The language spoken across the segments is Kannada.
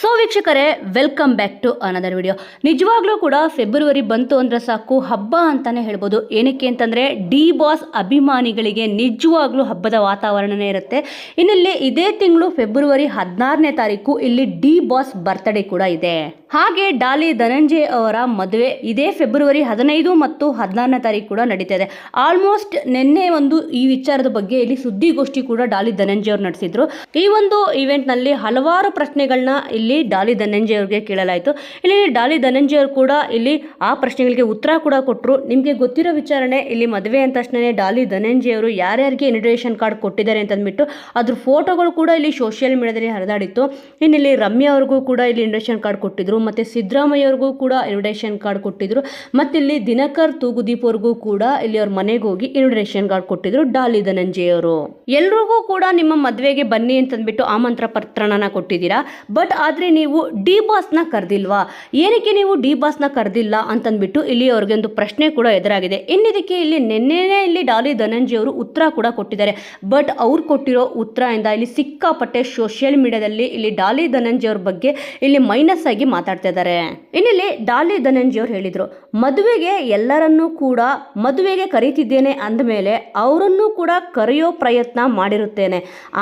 ಸೊ ವೀಕ್ಷಕರೇ welcome back to another video ನಿಜವಾಗ್ಲೂ ಕೂಡ ಫೆಬ್ರವರಿ ಬಂತು ಅಂದರೆ ಸಾಕು, ಹಬ್ಬ ಅಂತಲೇ ಹೇಳ್ಬೋದು. ಏನಕ್ಕೆ ಅಂತಂದರೆ ಡಿ ಬಾಸ್ ಅಭಿಮಾನಿಗಳಿಗೆ ನಿಜವಾಗ್ಲೂ ಹಬ್ಬದ ವಾತಾವರಣನೇ ಇರುತ್ತೆ. ಇನ್ನಲ್ಲಿ ಇದೇ ತಿಂಗಳು ಫೆಬ್ರವರಿ ಹದಿನಾರನೇ ತಾರೀಕು ಇಲ್ಲಿ ಡಿ ಬಾಸ್ ಬರ್ತ್ಡೇ ಕೂಡ ಇದೆ. ಹಾಗೆ ಡಾಲಿ ಧನಂಜಯ್ ಅವರ ಮದುವೆ ಇದೇ ಫೆಬ್ರವರಿ ಹದಿನೈದು ಮತ್ತು ಹದಿನಾರನೇ ತಾರೀಕು ಕೂಡ ನಡೀತಾ ಇದೆ. ಆಲ್ಮೋಸ್ಟ್ ನಿನ್ನೆ ಒಂದು ಈ ವಿಚಾರದ ಬಗ್ಗೆ ಇಲ್ಲಿ ಸುದ್ದಿಗೋಷ್ಠಿ ಕೂಡ ಡಾಲಿ ಧನಂಜಯ್ ಅವರು ನಡೆಸಿದ್ರು. ಈ ಒಂದು ಇವೆಂಟ್ನಲ್ಲಿ ಹಲವಾರು ಪ್ರಶ್ನೆಗಳನ್ನ ಇಲ್ಲಿ ಡಾಲಿ ಧನಂಜಯ ಅವ್ರಿಗೆ ಕೇಳಲಾಯಿತು. ಇಲ್ಲಿ ಡಾಲಿ ಧನಂಜಯ ಅವರು ಕೂಡ ಇಲ್ಲಿ ಆ ಪ್ರಶ್ನೆಗಳಿಗೆ ಉತ್ತರ ಕೂಡ ಕೊಟ್ಟರು ನಿಮಗೆ ಗೊತ್ತಿರೋ ವಿಚಾರಣೆ, ಇಲ್ಲಿ ಮದುವೆ ಅಂದ ತಕ್ಷಣ ಡಾಲಿ ಧನಂಜಯ ಅವರು ಯಾರ್ಯಾರಿಗೆ ಇನ್ವಿಟೇಷನ್ ಕಾರ್ಡ್ ಕೊಟ್ಟಿದ್ದಾರೆ ಅಂತ ಅಂದ್ಬಿಟ್ಟು ಅದ್ರ ಫೋಟೋಗಳು ಕೂಡ ಇಲ್ಲಿ ಸೋಷಿಯಲ್ ಮೀಡಿಯಾದಲ್ಲಿ ಹರಿದಾಡಿತ್ತು. ಇನ್ನು ಇಲ್ಲಿ ರಮ್ಯಾ ಅವ್ರಿಗೂ ಕೂಡ ಇಲ್ಲಿ ಇನ್ವಿಟೇಷನ್ ಕಾರ್ಡ್ ಕೊಟ್ಟಿದ್ರು. ಮತ್ತು ಸಿದ್ದರಾಮಯ್ಯ ಅವ್ರಿಗೂ ಕೂಡ ಇನ್ವಿಟೇಷನ್ ಕಾರ್ಡ್ ಕೊಟ್ಟಿದ್ರು. ಮತ್ತು ಇಲ್ಲಿ ದಿನಕರ್ ತೂಗುದೀಪ್ ಅವ್ರಿಗೂ ಕೂಡ ಇಲ್ಲಿ ಅವ್ರ ಮನೆಗೆ ಹೋಗಿ ಇನ್ವಿಟೇಷನ್ ಕಾರ್ಡ್ ಕೊಟ್ಟಿದ್ರು ಡಾಲಿ ಧನಂಜಯ ಅವರು. ಎಲ್ರಿಗೂ ಕೂಡ ನಿಮ್ಮ ಮದುವೆಗೆ ಬನ್ನಿ ಅಂತಂದ್ಬಿಟ್ಟು ಆಮಂತ್ರ ಪತ್ರನ ಕೊಟ್ಟಿದ್ದೀರಾ? ಬಟ್ ಆದರೆ ನೀವು ಡಿ ಬಾಸ್ನ ಕರೆದಿಲ್ವಾ? ಏನಕ್ಕೆ ನೀವು ಡಿ ಬಾಸ್ನ ಕರೆದಿಲ್ಲ ಅಂತಂದ್ಬಿಟ್ಟು ಇಲ್ಲಿ ಅವ್ರಿಗೆ ಒಂದು ಪ್ರಶ್ನೆ ಕೂಡ ಎದುರಾಗಿದೆ. ಇನ್ನಿದಕ್ಕೆ ಇಲ್ಲಿ ನಿನ್ನೆ ಇಲ್ಲಿ ಡಾಲಿ ಧನಂಜಿ ಅವರು ಉತ್ತರ ಕೂಡ ಕೊಟ್ಟಿದ್ದಾರೆ. ಬಟ್ ಅವ್ರು ಕೊಟ್ಟಿರೋ ಉತ್ತರದಿಂದ ಇಲ್ಲಿ ಸಿಕ್ಕಾಪಟ್ಟೆ ಸೋಷಿಯಲ್ ಮೀಡಿಯಾದಲ್ಲಿ ಇಲ್ಲಿ ಡಾಲಿ ಧನಂಜಿಯವ್ರ ಬಗ್ಗೆ ಇಲ್ಲಿ ಮೈನಸ್ ಆಗಿ ಮಾತಾಡ್ತಾ ಇದ್ದಾರೆ. ಇನ್ನಿಲ್ಲಿ ಡಾಲಿ ಧನಂಜಿ ಅವ್ರು ಹೇಳಿದ್ರು, ಮದುವೆಗೆ ಎಲ್ಲರನ್ನೂ ಕೂಡ ಮದುವೆಗೆ ಕರೀತಿದ್ದೇನೆ ಅಂದಮೇಲೆ ಅವರನ್ನು ಕೂಡ ಕರೆಯೋ ಪ್ರಯತ್ನ ಮಾಡಿರುತ್ತೇನೆ.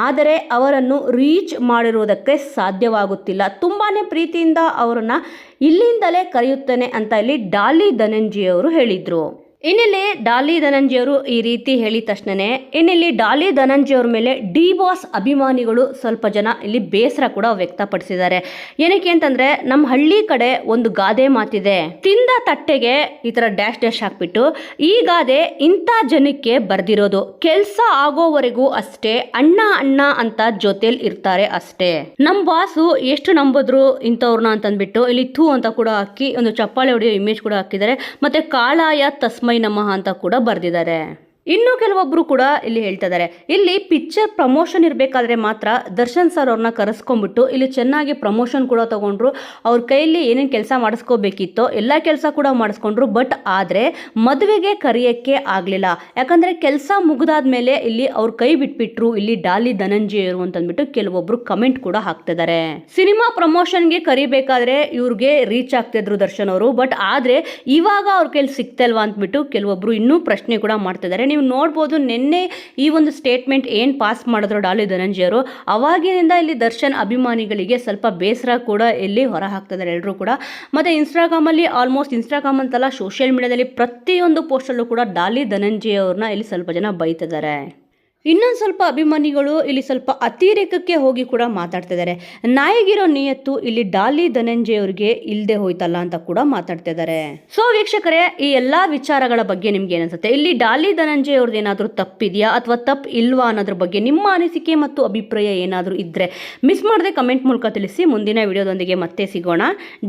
ಆದರೆ ಅವರನ್ನು ರೀಚ್ ಮಾಡಿರುವುದಕ್ಕೆ ಸಾಧ್ಯವಾಗುತ್ತಿಲ್ಲ. ತುಂಬಾ ಪ್ರೀತಿಯಿಂದ ಅವರನ್ನು ಇಲ್ಲಿಂದಲೇ ಕರೆಯುತ್ತೇನೆ ಅಂತ ಇಲ್ಲಿ ಡಾಲಿ ಧನಂಜಿಯವರು ಹೇಳಿದರು. ಇನ್ನಿಲ್ಲಿ ಡಾಲಿ ಧನಂಜಯರು ಈ ರೀತಿ ಹೇಳಿದ ತಕ್ಷಣನೇ, ಇನ್ನಿಲ್ಲಿ ಡಾಲಿ ಧನಂಜಿಯವ್ರ ಮೇಲೆ ಡಿ ಬಾಸ್ ಅಭಿಮಾನಿಗಳು ಸ್ವಲ್ಪ ಜನ ಇಲ್ಲಿ ಬೇಸರ ಕೂಡ ವ್ಯಕ್ತಪಡಿಸಿದ್ದಾರೆ. ಏನಕ್ಕೆ ಅಂತಂದ್ರೆ ನಮ್ಮ ಹಳ್ಳಿ ಕಡೆ ಒಂದು ಗಾದೆ ಮಾತಿದೆ. ತಿಂದ ತಟ್ಟೆಗೆ ಈ ತರ ಡ್ಯಾಶ್ ಡ್ಯಾಶ್ ಹಾಕ್ಬಿಟ್ಟು, ಈ ಗಾದೆ ಇಂಥ ಜನಕ್ಕೆ ಬರ್ದಿರೋದು. ಕೆಲಸ ಆಗೋವರೆಗೂ ಅಷ್ಟೇ, ಅಣ್ಣ ಅಣ್ಣ ಅಂತ ಜೊತೆಲಿ ಇರ್ತಾರೆ ಅಷ್ಟೇ. ನಮ್ಮ ಬಾಸು ಎಷ್ಟು ನಂಬಿದ್ರು ಇಂಥವ್ರನ್ನ ಅಂತಂದ್ಬಿಟ್ಟು, ಇಲ್ಲಿ ಥೂ ಅಂತ ಕೂಡ ಹಾಕಿ, ಒಂದು ಚಪ್ಪಾಳೆ ಹೊಡೆಯೋ ಇಮೇಜ್ ಕೂಡ ಹಾಕಿದ್ದಾರೆ. ಮತ್ತೆ ಕಾಳಾಯ, ತಸ್ಮೈ ನಮಃ ಅಂತ ಕೂಡ ಬರೆದಿದ್ದಾರೆ. ಇನ್ನು ಕೆಲವೊಬ್ರು ಕೂಡ ಇಲ್ಲಿ ಹೇಳ್ತಾ ಇದ್ದಾರೆ ಇಲ್ಲಿ ಪಿಕ್ಚರ್ ಪ್ರಮೋಷನ್ ಇರಬೇಕಾದ್ರೆ ಮಾತ್ರ ದರ್ಶನ್ ಸರ್ ಅವ್ರನ್ನ ಕರೆಸ್ಕೊಂಡ್ಬಿಟ್ಟು ಇಲ್ಲಿ ಚೆನ್ನಾಗಿ ಪ್ರಮೋಷನ್ ಕೂಡ ತಗೊಂಡ್ರು. ಅವ್ರ ಕೈಯಲ್ಲಿ ಏನೇನು ಕೆಲಸ ಮಾಡಿಸ್ಕೋಬೇಕಿತ್ತೋ ಎಲ್ಲ ಕೆಲಸ ಕೂಡ ಮಾಡಿಸ್ಕೊಂಡ್ರು. ಬಟ್ ಆದರೆ ಮದುವೆಗೆ ಕರೆಯೋಕ್ಕೆ ಆಗಲಿಲ್ಲ. ಯಾಕಂದರೆ ಕೆಲಸ ಮುಗಿದಾದ ಮೇಲೆ ಇಲ್ಲಿ ಅವ್ರ ಕೈ ಬಿಟ್ಬಿಟ್ರು. ಇಲ್ಲಿ ಡಾಲಿ ಧನಂಜಯರು ಅಂತಂದ್ಬಿಟ್ಟು ಕೆಲವೊಬ್ರು ಕಮೆಂಟ್ ಕೂಡ ಹಾಕ್ತಿದ್ದಾರೆ. ಸಿನಿಮಾ ಪ್ರಮೋಷನ್ಗೆ ಕರಿಬೇಕಾದ್ರೆ ಇವ್ರಿಗೆ ರೀಚ್ ಆಗ್ತಿದ್ರು ದರ್ಶನ್ ಅವರು. ಬಟ್ ಆದರೆ ಇವಾಗ ಅವ್ರ ಕೈಲಿ ಸಿಗ್ತಲ್ವಾ ಅಂದ್ಬಿಟ್ಟು ಕೆಲವೊಬ್ರು ಇನ್ನೂ ಪ್ರಶ್ನೆ ಕೂಡ ಮಾಡ್ತಿದ್ದಾರೆ. ನೀವು ನೋಡ್ಬೋದು ನಿನ್ನೆ ಈ ಒಂದು ಸ್ಟೇಟ್ಮೆಂಟ್ ಏನು ಪಾಸ್ ಮಾಡಿದ್ರು ಡಾಲಿ ಧನಂಜಯರು ಅವಾಗಿನಿಂದ ಇಲ್ಲಿ ದರ್ಶನ್ ಅಭಿಮಾನಿಗಳಿಗೆ ಸ್ವಲ್ಪ ಬೇಸರ ಕೂಡ ಇಲ್ಲಿ ಹೊರ ಹಾಕ್ತಿದ್ದಾರೆ ಎಲ್ಲರೂ ಕೂಡ. ಮತ್ತು ಇನ್ಸ್ಟಾಗ್ರಾಮಲ್ಲಿ ಆಲ್ಮೋಸ್ಟ್ ಇನ್ಸ್ಟಾಗ್ರಾಮ್ ಅಂತಲ್ಲ ಸೋಷಿಯಲ್ ಮೀಡಿಯಾದಲ್ಲಿ ಪ್ರತಿಯೊಂದು ಪೋಸ್ಟಲ್ಲೂ ಕೂಡ ಡಾಲಿ ಧನಂಜಯ ಅವ್ರನ್ನ ಇಲ್ಲಿ ಸ್ವಲ್ಪ ಜನ ಬೈತಿದ್ದಾರೆ. ಇನ್ನೊಂದು ಸ್ವಲ್ಪ ಅಭಿಮಾನಿಗಳು ಇಲ್ಲಿ ಸ್ವಲ್ಪ ಅತಿರೇಕಕ್ಕೆ ಹೋಗಿ ಕೂಡ ಮಾತಾಡ್ತಿದ್ದಾರೆ. ನಾಯಿಗಿರೋ ನಿಯತ್ತು ಇಲ್ಲಿ ಡಾಲಿ ಧನಂಜಯ ಅವರಿಗೆ ಇಲ್ಲದೆ ಹೋಯ್ತಲ್ಲ ಅಂತ ಕೂಡ ಮಾತಾಡ್ತಾ ಇದ್ದಾರೆ ಸೊ ವೀಕ್ಷಕರೇ, ಈ ಎಲ್ಲಾ ವಿಚಾರಗಳ ಬಗ್ಗೆ ನಿಮ್ಗೆ ಏನನ್ಸುತ್ತೆ? ಇಲ್ಲಿ ಡಾಲಿ ಧನಂಜಯ ಅವ್ರದ್ದು ಏನಾದರೂ ತಪ್ಪಿದೆಯಾ? ಅಥವಾ ತಪ್ಪು ಇಲ್ವಾ ಅನ್ನೋದ್ರ ಬಗ್ಗೆ ನಿಮ್ಮ ಅನಿಸಿಕೆ ಮತ್ತು ಅಭಿಪ್ರಾಯ ಏನಾದರೂ ಇದ್ದರೆ ಮಿಸ್ ಮಾಡದೆ ಕಮೆಂಟ್ ಮೂಲಕ ತಿಳಿಸಿ. ಮುಂದಿನ ವಿಡಿಯೋದೊಂದಿಗೆ ಮತ್ತೆ ಸಿಗೋಣ.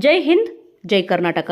ಜೈ ಹಿಂದ್, ಜೈ ಕರ್ನಾಟಕ.